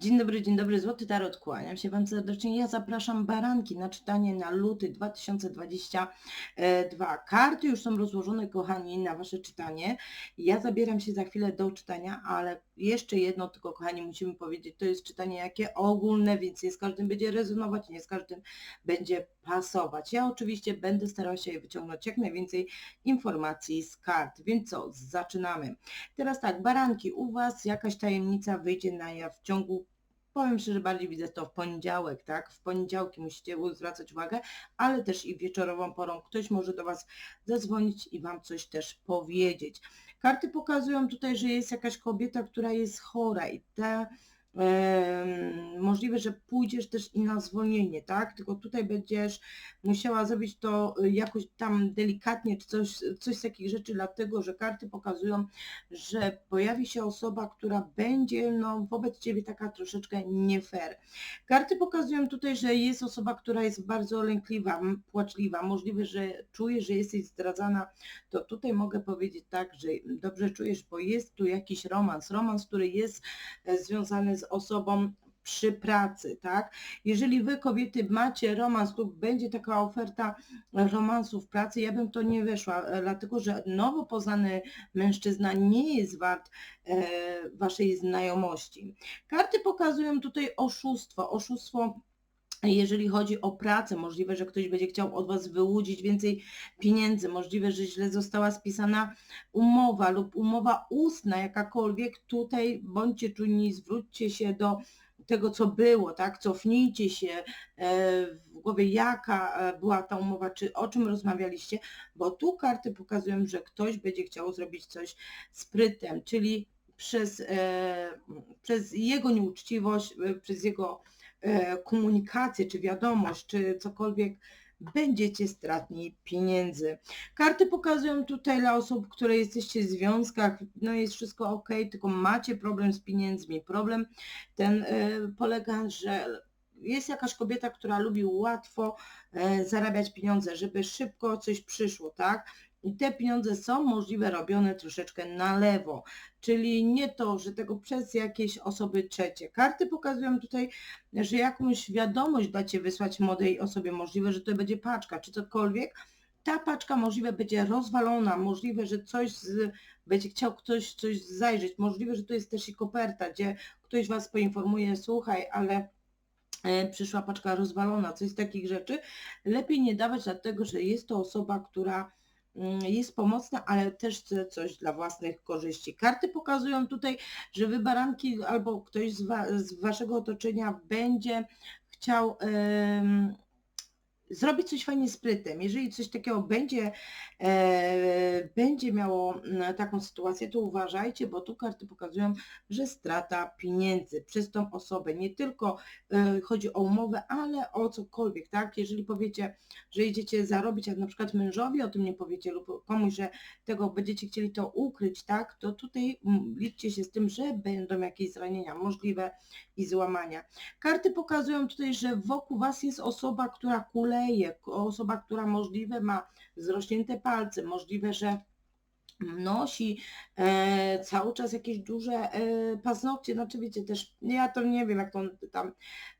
Dzień dobry, dzień dobry, Złoty Tarot, kłaniam się Wam serdecznie. Ja zapraszam baranki na czytanie na luty 2022. Karty już są rozłożone, kochani, na Wasze czytanie. Ja zabieram się za chwilę do czytania, ale jeszcze jedno tylko, kochani, musimy powiedzieć, to jest czytanie jakie ogólne, więc nie z każdym będzie rezonować, nie z każdym będzie pasować. Ja oczywiście będę starała się wyciągnąć jak najwięcej informacji z kart, więc co, zaczynamy. Teraz tak, baranki, u Was jakaś tajemnica wyjdzie na jaw w ciągu powiem szczerze, bardziej widzę to w poniedziałek, tak? W poniedziałki musicie zwracać uwagę, ale też i wieczorową porą ktoś może do Was zadzwonić i Wam coś też powiedzieć. Karty pokazują tutaj, że jest jakaś kobieta, która jest chora i ta możliwe, że pójdziesz też i na zwolnienie, tak? Tylko tutaj będziesz musiała zrobić to y, jakoś tam delikatnie, czy coś, coś z takich rzeczy, dlatego że karty pokazują, że pojawi się osoba, która będzie no, wobec Ciebie taka troszeczkę nie fair. Karty pokazują tutaj, że jest osoba, która jest bardzo lękliwa, płaczliwa, możliwe, że czujesz, że jesteś zdradzana, to tutaj mogę powiedzieć tak, że dobrze czujesz, bo jest tu jakiś romans, romans, który jest e, związany z osobą przy pracy, tak? Jeżeli wy kobiety macie romans lub będzie taka oferta romansu w pracy, ja bym to nie weszła, e, dlatego że nowo poznany mężczyzna nie jest wart e, waszej znajomości. Karty pokazują tutaj oszustwo, oszustwo jeżeli chodzi o pracę, możliwe, że ktoś będzie chciał od Was wyłudzić więcej pieniędzy, możliwe, że źle została spisana umowa lub umowa ustna jakakolwiek, tutaj bądźcie czujni, zwróćcie się do tego, co było, tak? Cofnijcie się e, w głowie, jaka e, była ta umowa, czy o czym rozmawialiście, bo tu karty pokazują, że ktoś będzie chciał zrobić coś sprytem, czyli przez, e, przez jego nieuczciwość, przez jego komunikację, czy wiadomość, czy cokolwiek, będziecie stratni pieniędzy. Karty pokazują tutaj dla osób, które jesteście w związkach, no jest wszystko ok, tylko macie problem z pieniędzmi. Problem ten y, polega, że jest jakaś kobieta, która lubi łatwo y, zarabiać pieniądze, żeby szybko coś przyszło, tak? I te pieniądze są możliwe robione troszeczkę na lewo, czyli nie to, że tego przez jakieś osoby trzecie. Karty pokazują tutaj, że jakąś wiadomość dacie wysłać młodej osobie, możliwe, że to będzie paczka czy cokolwiek. Ta paczka możliwe będzie rozwalona, możliwe, że coś z, będzie chciał ktoś coś zajrzeć, możliwe, że to jest też i koperta, gdzie ktoś Was poinformuje, słuchaj, ale e, przyszła paczka rozwalona, coś z takich rzeczy. Lepiej nie dawać dlatego, że jest to osoba, która jest pomocna, ale też coś dla własnych korzyści. Karty pokazują tutaj, że wy baranki albo ktoś z, wa z waszego otoczenia będzie chciał zrobić coś fajnie sprytem. Jeżeli coś takiego będzie, e, będzie miało mm, taką sytuację, to uważajcie, bo tu karty pokazują, że strata pieniędzy przez tą osobę. Nie tylko e, chodzi o umowę, ale o cokolwiek, tak? Jeżeli powiecie, że idziecie zarobić, a na przykład mężowi o tym nie powiecie lub komuś, że tego będziecie chcieli to ukryć, tak? To tutaj mm, liczcie się z tym, że będą jakieś zranienia możliwe i złamania. Karty pokazują tutaj, że wokół Was jest osoba, która kule osoba, która możliwe ma zrośnięte palce, możliwe, że nosi e, cały czas jakieś duże e, paznokcie, znaczy wiecie też, ja to nie wiem jak to tam,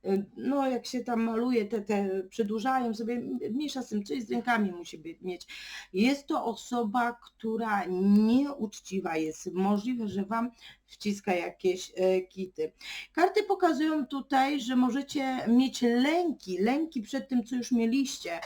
e, no jak się tam maluje, te, te przedłużają sobie, mniejsza z tym, coś z rękami musi być, mieć. Jest to osoba, która nieuczciwa jest, możliwe, że Wam wciska jakieś e, kity. Karty pokazują tutaj, że możecie mieć lęki, lęki przed tym, co już mieliście,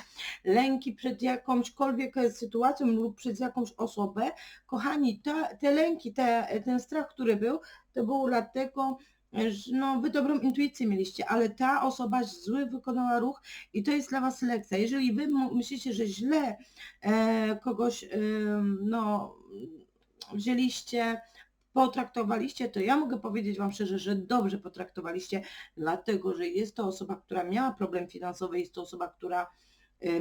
lęki przed jakąśkolwiek sytuacją lub przed jakąś osobę. Kochani, te, te lęki, te, ten strach, który był, to był dlatego, że no, wy dobrą intuicję mieliście, ale ta osoba zły wykonała ruch i to jest dla was lekcja. Jeżeli wy myślicie, że źle e, kogoś e, no, wzięliście, potraktowaliście, to ja mogę powiedzieć Wam szczerze, że dobrze potraktowaliście, dlatego że jest to osoba, która miała problem finansowy, jest to osoba, która y,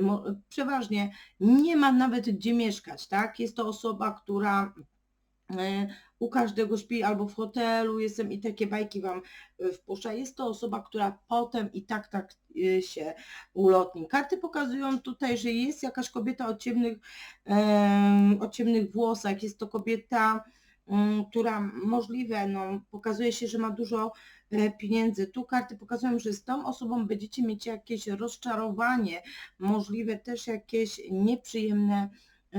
przeważnie nie ma nawet gdzie mieszkać, tak? Jest to osoba, która y, u każdego śpi albo w hotelu jestem i takie bajki Wam y, wpuszcza. Jest to osoba, która potem i tak tak się ulotni. Karty pokazują tutaj, że jest jakaś kobieta o ciemnych, o ciemnych włosach, jest to kobieta która możliwe, no, pokazuje się, że ma dużo e, pieniędzy. Tu karty pokazują, że z tą osobą będziecie mieć jakieś rozczarowanie, możliwe też jakieś nieprzyjemne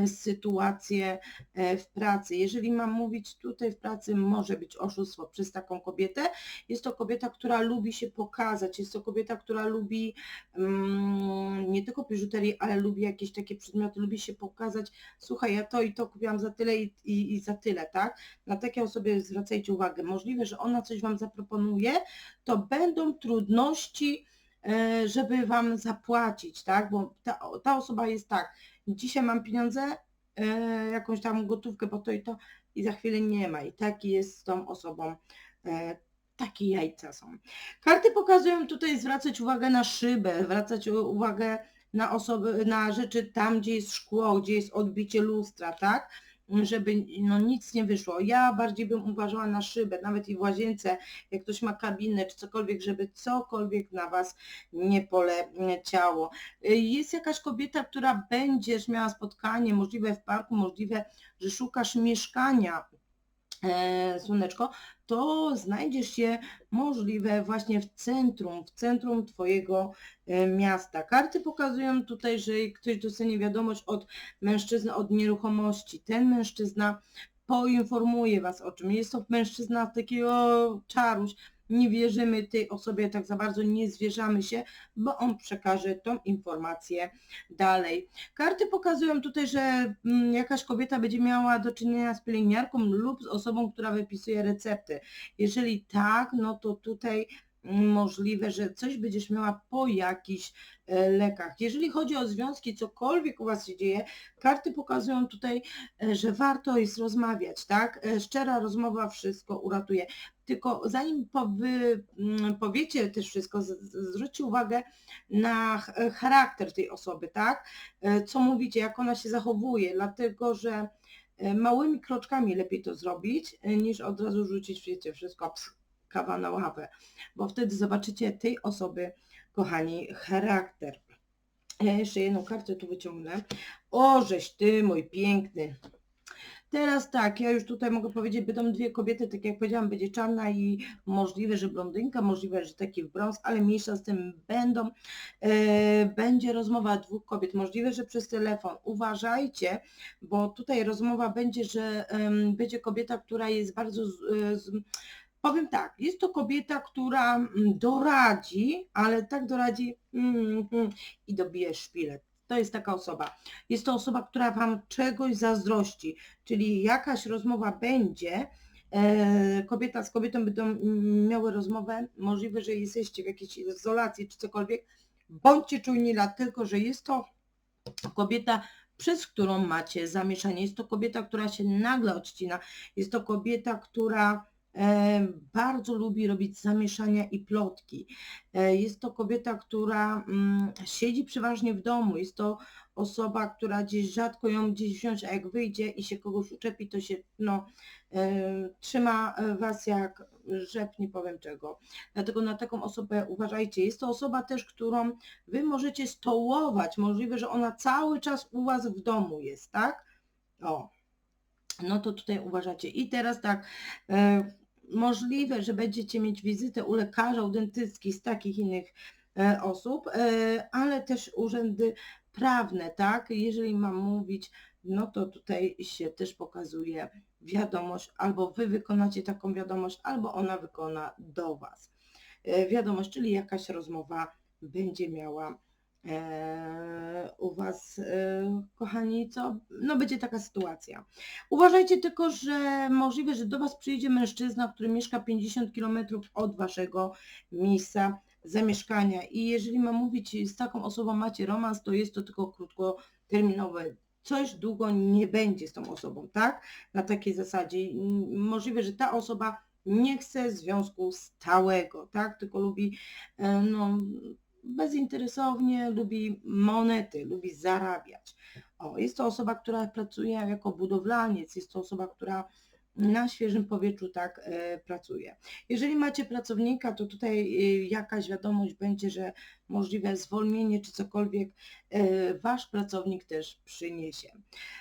sytuacje e, w pracy. Jeżeli mam mówić tutaj w pracy, może być oszustwo przez taką kobietę. Jest to kobieta, która lubi się pokazać, jest to kobieta, która lubi mm, nie tylko biżuterię, ale lubi jakieś takie przedmioty, lubi się pokazać, słuchaj, ja to i to kupiłam za tyle i, i, i za tyle, tak? Na takie osoby zwracajcie uwagę. Możliwe, że ona coś Wam zaproponuje, to będą trudności, e, żeby Wam zapłacić, tak? Bo ta, ta osoba jest tak, dzisiaj mam pieniądze, e, jakąś tam gotówkę po to i to i za chwilę nie ma. I taki jest z tą osobą. E, takie jajca są. Karty pokazują tutaj zwracać uwagę na szybę, zwracać uwagę na osoby, na rzeczy tam, gdzie jest szkło, gdzie jest odbicie lustra, tak? Żeby no, nic nie wyszło. Ja bardziej bym uważała na szybę, nawet i w łazience, jak ktoś ma kabinę czy cokolwiek, żeby cokolwiek na Was nie poleciało. Jest jakaś kobieta, która będziesz miała spotkanie, możliwe w parku, możliwe, że szukasz mieszkania, e, słoneczko, to znajdziesz się możliwe właśnie w centrum, w centrum Twojego e, miasta. Karty pokazują tutaj, że ktoś dostanie wiadomość od mężczyzny od nieruchomości. Ten mężczyzna poinformuje Was o czym. Jest to mężczyzna takiego czaruś, nie wierzymy tej osobie tak za bardzo, nie zwierzamy się, bo on przekaże tą informację dalej. Karty pokazują tutaj, że mm, jakaś kobieta będzie miała do czynienia z pielęgniarką lub z osobą, która wypisuje recepty. Jeżeli tak, no to tutaj możliwe, że coś będziesz miała po jakichś e, lekach. Jeżeli chodzi o związki, cokolwiek u Was się dzieje, karty pokazują tutaj, e, że warto jest rozmawiać, tak? E, Szczera rozmowa wszystko uratuje. Tylko zanim powy, mm, powiecie też wszystko, zwróćcie uwagę na ch- charakter tej osoby, tak? Co mówicie, jak ona się zachowuje, dlatego że małymi kroczkami lepiej to zrobić, niż od razu rzucić, wiecie, wszystko, ps, kawa na ławę, bo wtedy zobaczycie tej osoby, kochani, charakter. Ja jeszcze jedną kartę tu wyciągnę. O, żeś ty, mój piękny. Teraz tak, ja już tutaj mogę powiedzieć, będą dwie kobiety, tak jak powiedziałam, będzie czarna i możliwe, że blondynka, możliwe, że taki w brąz, ale mniejsza z tym będą. E, będzie rozmowa dwóch kobiet, możliwe, że przez telefon. Uważajcie, bo tutaj rozmowa będzie, że em, będzie kobieta, która jest bardzo, z, e, powiem tak, jest to kobieta, która mm, doradzi, ale tak doradzi mm, mm, i dobije szpilet. To jest taka osoba. Jest to osoba, która Wam czegoś zazdrości, czyli jakaś rozmowa będzie, e, kobieta z kobietą będą mm, miały rozmowę, możliwe, że jesteście w jakiejś izolacji czy cokolwiek, bądźcie czujni, dlatego że jest to kobieta, przez którą macie zamieszanie. Jest to kobieta, która się nagle odcina. Jest to kobieta, która bardzo lubi robić zamieszania i plotki. E, Jest to kobieta, która mm, siedzi przeważnie w domu. Jest to osoba, która gdzieś rzadko ją gdzieś wziąć, a jak wyjdzie i się kogoś uczepi, to się no, e, trzyma e, was jak rzep, nie powiem czego. Dlatego na taką osobę uważajcie. Jest to osoba też, którą wy możecie stołować. Możliwe, że ona cały czas u was w domu jest, tak? O, no to tutaj uważacie. I teraz tak, e, możliwe, że będziecie mieć wizytę u lekarza, u dentystki z takich innych e, osób, e, ale też urzędy prawne, tak? Jeżeli mam mówić, no to tutaj się też pokazuje wiadomość, albo wy wykonacie taką wiadomość, albo ona wykona do was. E, Wiadomość, czyli jakaś rozmowa będzie miała u was, e, kochani, co? No będzie taka sytuacja. Uważajcie tylko, że możliwe, że do Was przyjdzie mężczyzna, który mieszka 50 km od Waszego miejsca zamieszkania i jeżeli mam mówić z taką osobą macie romans, to jest to tylko krótkoterminowe. Coś długo nie będzie z tą osobą, tak? Na takiej zasadzie. Możliwe, że ta osoba nie chce związku stałego, tak? Tylko lubi e, no, bezinteresownie, lubi monety, lubi zarabiać. O, jest to osoba, która pracuje jako budowlaniec, jest to osoba, która na świeżym powietrzu tak e, pracuje. Jeżeli macie pracownika, to tutaj e, jakaś wiadomość będzie, że możliwe zwolnienie czy cokolwiek e, wasz pracownik też przyniesie.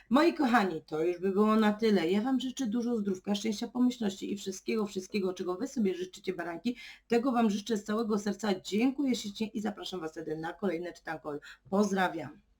Moi kochani, to już by było na tyle. Ja Wam życzę dużo zdrówka, szczęścia, pomyślności i wszystkiego, wszystkiego, czego Wy sobie życzycie, baranki. Tego Wam życzę z całego serca. Dziękuję ślicznie i zapraszam Was wtedy na kolejne czytanko. Pozdrawiam.